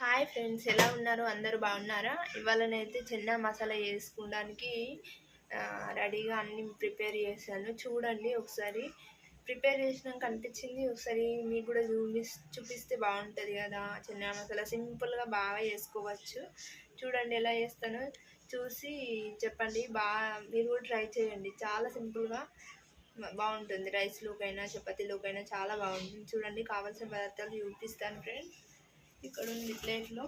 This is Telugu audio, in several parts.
హాయ్ ఫ్రెండ్స్ ఎలా ఉన్నారు? అందరూ బాగున్నారా? ఇవాళనైతే చిన్న మసాలా వేసుకోవడానికి రెడీగా అన్ని ప్రిపేర్ చేశాను. చూడండి ఒకసారి. ప్రిపేర్ చేసినాక అనిపించింది ఒకసారి మీకు కూడా చూపి చూపిస్తే బాగుంటుంది కదా. చిన్న మసాలా సింపుల్గా బాగా చేసుకోవచ్చు చూడండి ఎలా చేస్తానో చూసి చెప్పండి. బాగా మీరు కూడా ట్రై చేయండి. చాలా సింపుల్గా బాగుంటుంది. రైస్లోకైనా చపాతీలోకైనా చాలా బాగుంటుంది. చూడండి కావాల్సిన పదార్థాలు చూపిస్తాను ఫ్రెండ్స్. ఇక్కడ ఉంది ప్లేట్లో.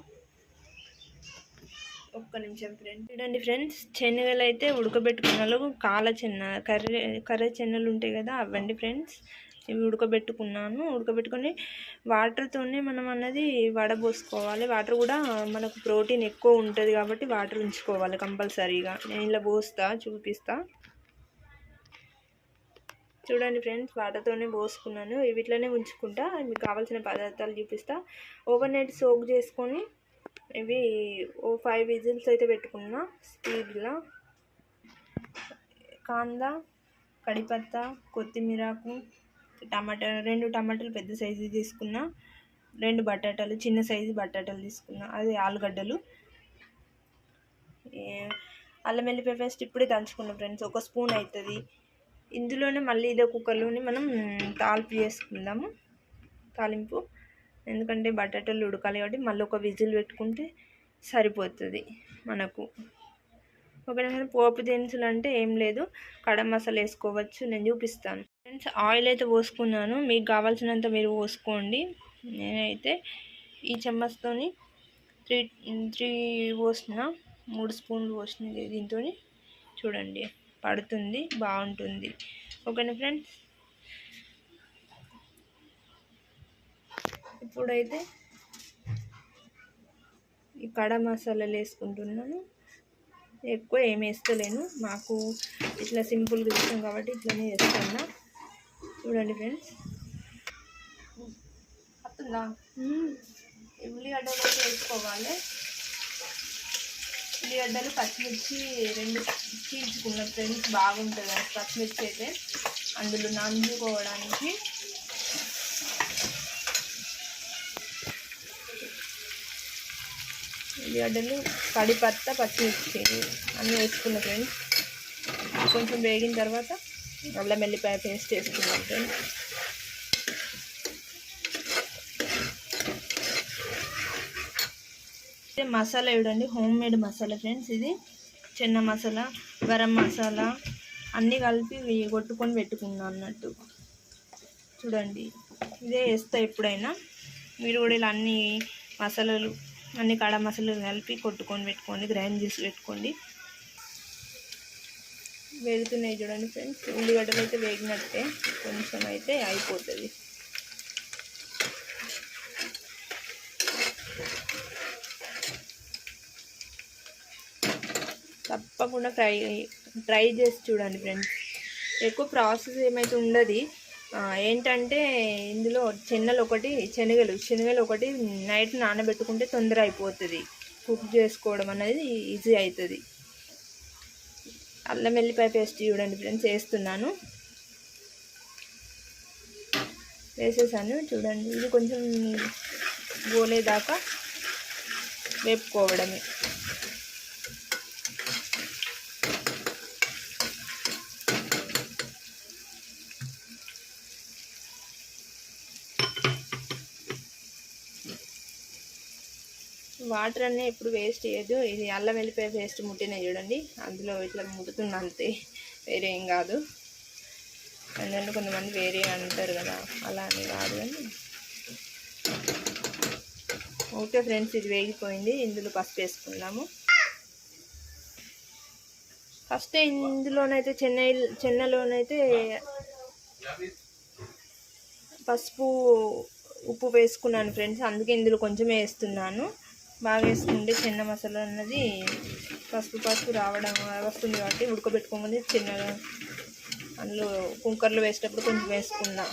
ఒక్క నిమిషం ఫ్రెండ్స్ చూడండి ఫ్రెండ్స్ శనగలు అయితే ఉడకబెట్టుకున్నాను కాల చెన్న కర్రీ కర్రీ చెన్నలు ఉంటాయి కదా అవ్వండి ఫ్రెండ్స్ ఇవి ఉడకబెట్టుకున్నాను. ఉడకబెట్టుకొని వాటర్తోనే మనం అన్నది వడబోసుకోవాలి. వాటర్ కూడా మనకు ప్రోటీన్ ఎక్కువ ఉంటుంది కాబట్టి వాటర్ ఉంచుకోవాలి కంపల్సరీగా. నేను ఇలా పోస్తా చూపిస్తా. చూడండి ఫ్రెండ్స్ వాటర్తోనే పోసుకున్నాను. వీటిలోనే ఉంచుకుంటా. మీకు కావాల్సిన పదార్థాలు చూపిస్తా. ఓవర్ నైట్ సోక్ చేసుకొని ఇవి ఓ ఫైవ్ విజిల్స్ అయితే పెట్టుకున్నా. స్పీడ్లో కాందా కడిపత్త కొత్తిమీరకు టమాటా రెండు టమాటాలు పెద్ద సైజు తీసుకున్నా. రెండు బటాటాలు చిన్న సైజు బటాటాలు తీసుకున్నా. అది ఆలుగడ్డలు. అల్లం వెల్లిపాయ పేస్ట్ ఇప్పుడే దంచుకున్నాం ఫ్రెండ్స్. ఒక స్పూన్ అవుతుంది ఇందులోనే మళ్ళీ ఇదే కుక్కర్లోనే మనం తాలింపు చేసుకుందాము. తాలింపు. ఎందుకంటే బటాటాలు ఉడకాలి కాబట్టి మళ్ళీ ఒక విజిల్ పెట్టుకుంటే సరిపోతుంది మనకు. ఒకవేళ పోపు దినుసులు అంటే ఏం లేదు. కడం మసాలా వేసుకోవచ్చు. నేను చూపిస్తాను. ఫ్రెండ్స్ ఆయిల్ అయితే పోసుకున్నాను. మీకు కావాల్సినంత మీరు పోసుకోండి. నేనైతే ఈ చెమ్మస్తోని త్రీ త్రీ పోసిన మూడు స్పూన్లు పోసిన దీంతో చూడండి. పడుతుంది బాగుంటుంది. ఓకేనా ఫ్రెండ్స్? ఇప్పుడైతే ఈ కడ మసాలాలు వేసుకుంటున్నాను. ఎక్కువ ఏం వేస్తలేను. మాకు ఇట్లా సింపుల్గా ఇష్టం కాబట్టి ఇట్లనే వేస్తున్నా. చూడండి ఫ్రెండ్స్. వస్తుందా ఉల్లిగడ్డలు వేసుకోవాలి. ఉల్లిగడ్డలు పచ్చిమిర్చి రెండు చీల్చుకున్న ఫ్రెండ్స్ బాగుంటుంది పచ్చిమిర్చి అయితే. అందులో నంజుకోవడానికి ఉల్లిగడ్డలు కడిపత్త పచ్చిమిర్చి అన్నీ వేసుకున్న ఫ్రెండ్స్. కొంచెం వేగిన తర్వాత అల్లం వెల్లిపాయ పేస్ట్ వేసుకున్నాం ఫ్రెండ్స్. మసాలా చూడండి హోమ్ మేడ్ మసాలా ఫ్రెండ్స్ ఇది చిన్న మసాలా గరం మసాలా అన్నీ కలిపి కొట్టుకొని పెట్టుకున్నాను అన్నట్టు. చూడండి ఇదే వేస్తా ఎప్పుడైనా. మీరు కూడా ఇలా అన్ని మసాలాలు అన్ని కాడ మసాలాలు కలిపి కొట్టుకొని పెట్టుకోండి గ్రైండ్ చేసి పెట్టుకోండి. వేగుతున్నాయి చూడండి ఫ్రెండ్స్ ఉల్లిగడ్డలు అయితే వేగినట్టే కొంచెం అయితే అయిపోతుంది. తప్పకుండా ట్రై ట్రై చేసి చూడండి ఫ్రెండ్స్. ఎక్కువ ప్రాసెస్ ఏమైతే ఉండదు ఏంటంటే ఇందులో శనగలు ఒకటి శనగలు శనగలు ఒకటి నైట్ నానబెట్టుకుంటే తొందర అయిపోతుంది. కుక్ చేసుకోవడం అనేది ఈజీ అవుతుంది అల్లం వెల్లిపాయ పేస్ట్ చూడండి ఫ్రెండ్స్ వేస్తున్నాను. వేసేసాను చూడండి. ఇది కొంచెం గోలేదాకా వేపుకోవడమే. వాటర్ అన్నీ ఎప్పుడు వేస్ట్ చేయదు ఇది అల్లం వెల్లిపాయ పేస్ట్ ముట్టినాయి చూడండి. అందులో ఇట్లా ముడుతుంది అంతే. వేరే ఏం కాదు. ఎందుకంటే కొంతమంది వేరే అంటారు కదా అలా అని కాదు అని. ఓకే ఫ్రెండ్స్ ఇది వేగిపోయింది. ఇందులో పసుపు వేసుకుందాము. ఫస్ట్ ఇందులోనైతే చెన్నై చెన్నలోనైతే పసుపు ఉప్పు వేసుకున్నాను ఫ్రెండ్స్. అందుకే ఇందులో కొంచెం వేస్తున్నాను. బాగా వేసుకుంటే చిన్న మసాలా అన్నది పసుపు పసుపు రావడం వస్తుంది కాబట్టి ఉడకబెట్టుకోమని చిన్నగా అందులో కుంకర్లో వేసేటప్పుడు కొంచెం వేసుకుందాం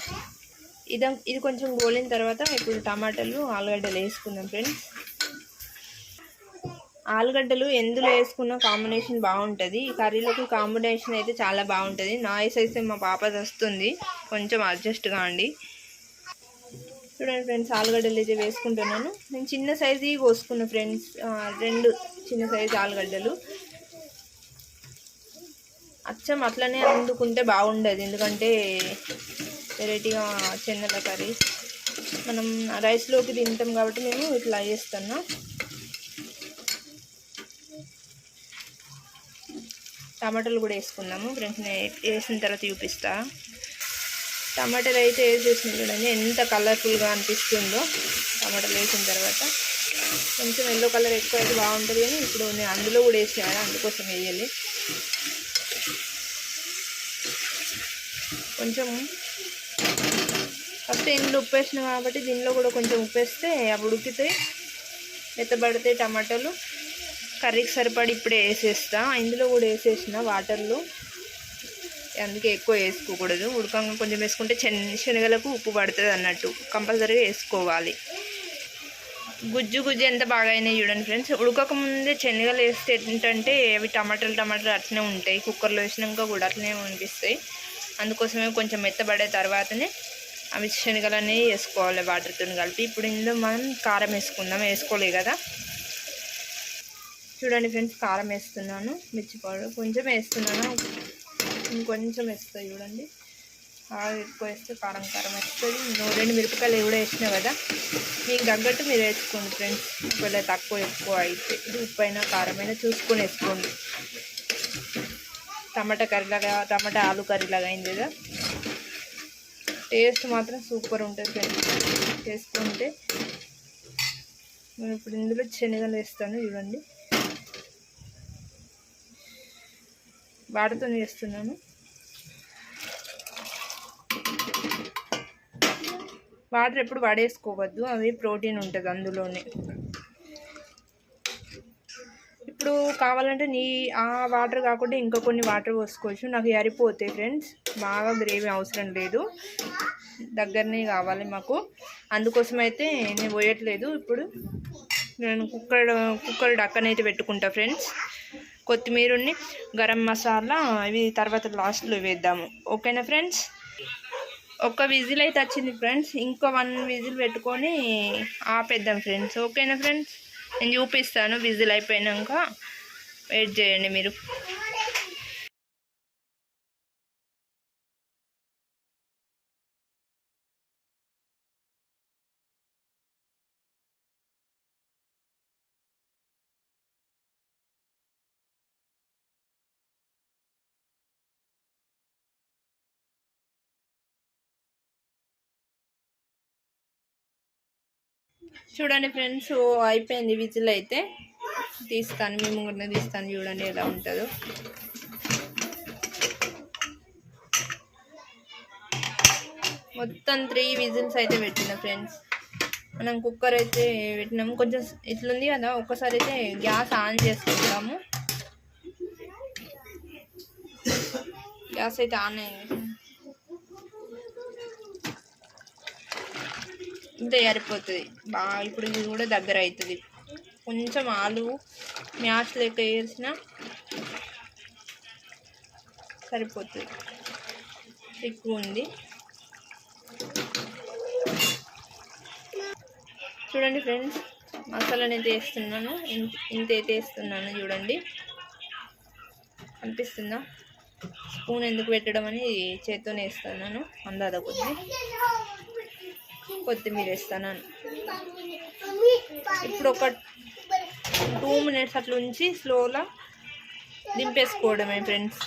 ఇది ఇది కొంచెం గోలిన తర్వాత ఇప్పుడు టమాటాలు ఆలుగడ్డలు వేసుకుందాం ఫ్రెండ్స్. ఆలుగడ్డలు ఎందులో వేసుకున్న కాంబినేషన్ బాగుంటుంది. ఈ కర్రీలోకి కాంబినేషన్ అయితే చాలా బాగుంటుంది. నాయిస్ అయితే మా పాపది వస్తుంది కొంచెం అడ్జస్ట్ కాండి చూడండి ఫ్రెండ్స్ ఆలుగడ్డలు అయితే వేసుకుంటున్నాను. నేను చిన్న సైజు కోసుకున్నా ఫ్రెండ్స్ రెండు చిన్న సైజు ఆలుగడ్డలు. అచ్చం అట్లనే అందుకుంటే బాగుండదు. ఎందుకంటే వెరైటీగా చెన్నెల కర్రీ. మనం రైస్లోకి తింటాం కాబట్టి మేము ఇట్లా చేస్తున్నా. టమాటాలు కూడా వేసుకుందాము ఫ్రెండ్స్ నేను వేసిన తర్వాత చూపిస్తాను టమాటాలు అయితే వేసేసిన చూడండి. ఎంత కలర్ఫుల్గా అనిపిస్తుందో టమాటాలు వేసిన తర్వాత. కొంచెం ఎల్లో కలర్ ఎక్కువ అయితే బాగుంటుంది కానీ ఇప్పుడు నేను అందులో కూడా వేసినాను కదా అందుకోసం వేయాలి. కొంచెం ఫస్ట్ ఇందులో ఉప్పు కాబట్టి దీనిలో కూడా కొంచెం ఉప్పు వేస్తే అవి ఉడికితే మెత్తబడితే టమాటాలు. కర్రీకి సరిపడి ఇప్పుడే వేసేస్తా. ఇందులో కూడా వేసేసిన వాటర్లో అందుకే ఎక్కువ వేసుకోకూడదు. ఉడకంగా కొంచెం వేసుకుంటే చెన్ శనగలకు ఉప్పు పడుతుంది అన్నట్టు. కంపల్సరీగా వేసుకోవాలి. గుజ్జు గుజ్జు ఎంత బాగా అయినాయి చూడండి ఫ్రెండ్స్. ఉడకక ముందే శనగలు వేస్తే ఏంటంటే అవి టమాటాలు టమాటాలు అట్లనే ఉంటాయి. కుక్కర్లో వేసినాక కూడా అట్లనే అనిపిస్తాయి. అందుకోసమే కొంచెం మెత్తబడే తర్వాతనే అవి శనగలన్నీ వేసుకోవాలి వాటర్తో కలిపి. ఇప్పుడు ఇందులో మనం కారం వేసుకుందాం. వేసుకోలే కదా. చూడండి ఫ్రెండ్స్ కారం వేస్తున్నాను. మిర్చి పౌడర్ కొంచెం వేస్తున్నాను. ఇంకొంచెం వేస్తుంది చూడండి. బాగా ఎక్కువ వేస్తే కారం కారం వస్తుంది. నువ్వు రెండు మిరపకాయలు కూడా వేసినావు కదా మీకు తగ్గట్టు మీరు వేసుకోండి ఫ్రెండ్స్ ఒకవేళ తక్కువ ఎక్కువ అయితే ఇది ఉప్పు అయినా కారమైనా చూసుకొని వేసుకోండి. టమాటా కర్రీలాగా టమాటా ఆలు కర్రీలాగా అయింది కదా. టేస్ట్ మాత్రం సూపర్ ఉంటుంది ఫ్రెండ్స్ చేసుకుంటే నేను ఇప్పుడు ఇందులో శనగలు వేస్తాను చూడండి. వాటితో చేస్తున్నాను. వాటర్ ఎప్పుడు పడేసుకోవద్దు అవి ప్రోటీన్ ఉంటుంది అందులోనే. ఇప్పుడు కావాలంటే నీ ఆ వాటర్ కాకుండా ఇంకా కొన్ని వాటర్ పోసుకోవచ్చు. నాకు అరిపోతాయి ఫ్రెండ్స్. బాగా గ్రేవీ అవసరం లేదు. దగ్గరనే కావాలి మాకు. అందుకోసం అయితే నేను పోయట్లేదు. ఇప్పుడు నేను కుక్కర్ కుక్కర్ డక్కనైతే పెట్టుకుంటా ఫ్రెండ్స్. కొత్తిమీరని గరం మసాలా ఇవి తర్వాత లాస్ట్లో వేద్దాము. ఓకేనా ఫ్రెండ్స్? ఒక విజిల్ అయితే వచ్చింది ఫ్రెండ్స్. ఇంకో వన్ విజిల్ పెట్టుకొని ఆపేద్దాం ఫ్రెండ్స్. ఓకేనా ఫ్రెండ్స్? నేను చూపిస్తాను. విజిల్ అయిపోయాక వెయిట్ చేయండి మీరు. చూడండి ఫ్రెండ్స్ అయిపోయింది విజిల్ అయితే. తీస్తాను మేము కూడా తీస్తాను చూడండి ఎలా ఉంటుందో. మొత్తం త్రీ విజిల్స్ అయితే పెట్టిన ఫ్రెండ్స్. మనం కుక్కర్ అయితే పెట్టినాము. కొంచెం ఇట్లుంది కదా ఒక్కసారి అయితే గ్యాస్ ఆన్ చేసుకుంటాము. గ్యాస్ అయితే ఆన్ అయింది ఇంత సరిపోతుంది బాగా ఇప్పుడు ఇది కూడా దగ్గర అవుతుంది కొంచెం ఆలు మ్యాష్ లెక్క వేసిన సరిపోతుంది. ఎక్కువ ఉంది. చూడండి ఫ్రెండ్స్ మసాలా అనేది వేస్తున్నాను. ఇంత ఇంత అయితే వేస్తున్నాను చూడండి. అనిపిస్తుందా? స్పూన్ ఎందుకు పెట్టడం అని చేత్తోనే వేస్తున్నాను. అందాద కొద్ది. కొత్తిమీర వేస్తాను ఇప్పుడు ఒక టూ మినిట్స్ అట్లా ఉంచి స్లోగా దింపేసుకోవడమే ఫ్రెండ్స్.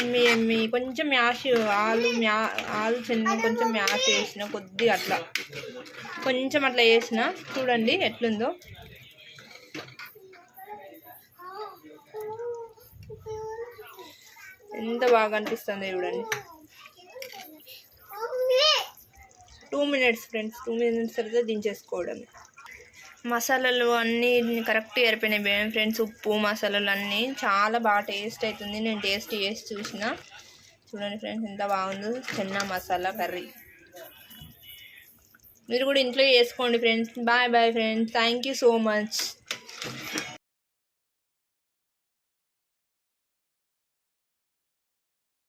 ఎమ్మి ఎమ్మి కొంచెం మ్యాష్ ఆలు మ్యా ఆలు చిన్న కొంచెం మ్యాష్ వేసిన కొద్దిగా అట్లా. కొంచెం అట్లా వేసిన చూడండి ఎట్లుందో. ఎంత బాగా అనిపిస్తుంది చూడండి. Two minutes friends two minutes తర్వాత దించేసుకోవడం మసాలాలు అన్నీ కరెక్ట్ ఏరిపోయినాయి ఫ్రెండ్స్ ఉప్పు మసాలాలు అన్నీ. చాలా బాగా టేస్ట్ అవుతుంది నేను టేస్ట్ చేసి చూసిన. చూడండి ఫ్రెండ్స్ ఎంత బాగుందో చెన్నా మసాలా కర్రీ. మీరు కూడా ఇంట్లో చేసుకోండి friends. Bye bye friends. Thank you so much